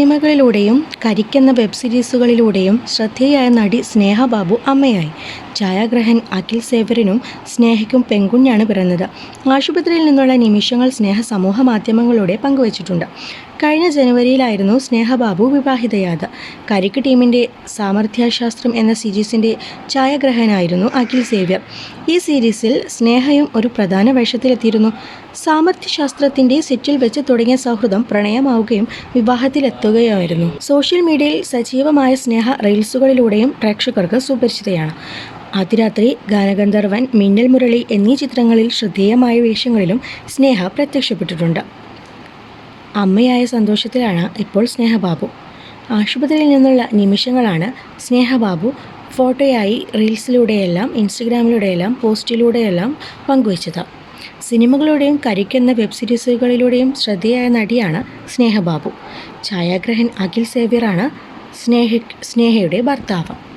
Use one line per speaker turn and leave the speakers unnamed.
സിനിമകളിലൂടെയും കരിക്കെന്ന web സീരീസുകളിലൂടെയും ശ്രദ്ധേയായ നടി സ്നേഹ ബാബു അമ്മയായി. ഛായാഗ്രഹൻ അഖിൽ സേവറിനും സ്നേഹയ്ക്കും പെൺകുഞ്ഞാണ് പിറന്നത്. ആശുപത്രിയിൽ നിന്നുള്ള നിമിഷങ്ങൾ സ്നേഹ സമൂഹ മാധ്യമങ്ങളിലൂടെ പങ്കുവച്ചിട്ടുണ്ട്. കഴിഞ്ഞ ജനുവരിയിലായിരുന്നു സ്നേഹബാബു വിവാഹിതയാത് കരിക്ക് ടീമിന്റെ സാമർഥ്യശാസ്ത്രം എന്ന സീരീസിന്റെ ഛായാഗ്രഹനായിരുന്നു അഖിൽ സേവ്യർ. ഈ സീരീസിൽ സ്നേഹയും ഒരു പ്രധാന വേഷത്തിലെത്തിയിരുന്നു. സാമർഥ്യശാസ്ത്രത്തിന്റെ സെറ്റിൽ വെച്ച് തുടങ്ങിയ സൗഹൃദം പ്രണയമാവുകയും വിവാഹത്തിലെത്തുകയായിരുന്നു. സോഷ്യൽ മീഡിയയിൽ സജീവമായ സ്നേഹ റീൽസുകളിലൂടെയും പ്രേക്ഷകർക്ക് സുപരിചിതയാണ്. അതിരാത്രി ഗാനഗന്ധർവൻ മിന്നൽ മുരളി എന്നീ ചിത്രങ്ങളിൽ ശ്രദ്ധേയമായ വേഷങ്ങളിലും സ്നേഹ പ്രത്യക്ഷപ്പെട്ടിട്ടുണ്ട്. അമ്മയായ സന്തോഷത്തിലാണ് ഇപ്പോൾ സ്നേഹബാബു. ആശുപത്രിയിൽ നിന്നുള്ള നിമിഷങ്ങളാണ് സ്നേഹബാബു ഫോട്ടോയായി റീൽസിലൂടെയെല്ലാം ഇൻസ്റ്റഗ്രാമിലൂടെയെല്ലാം പോസ്റ്റിലൂടെയെല്ലാം പങ്കുവച്ചത്. സിനിമകളുടെയും കരിക്കെന്ന വെബ് സീരീസുകളിലൂടെയും ശ്രദ്ധേയായ നടിയാണ് സ്നേഹബാബു. ഛായാഗ്രഹൻ അഖിൽ സേവ്യറാണ് സ്നേഹ സ്നേഹയുടെ ഭർത്താവ്.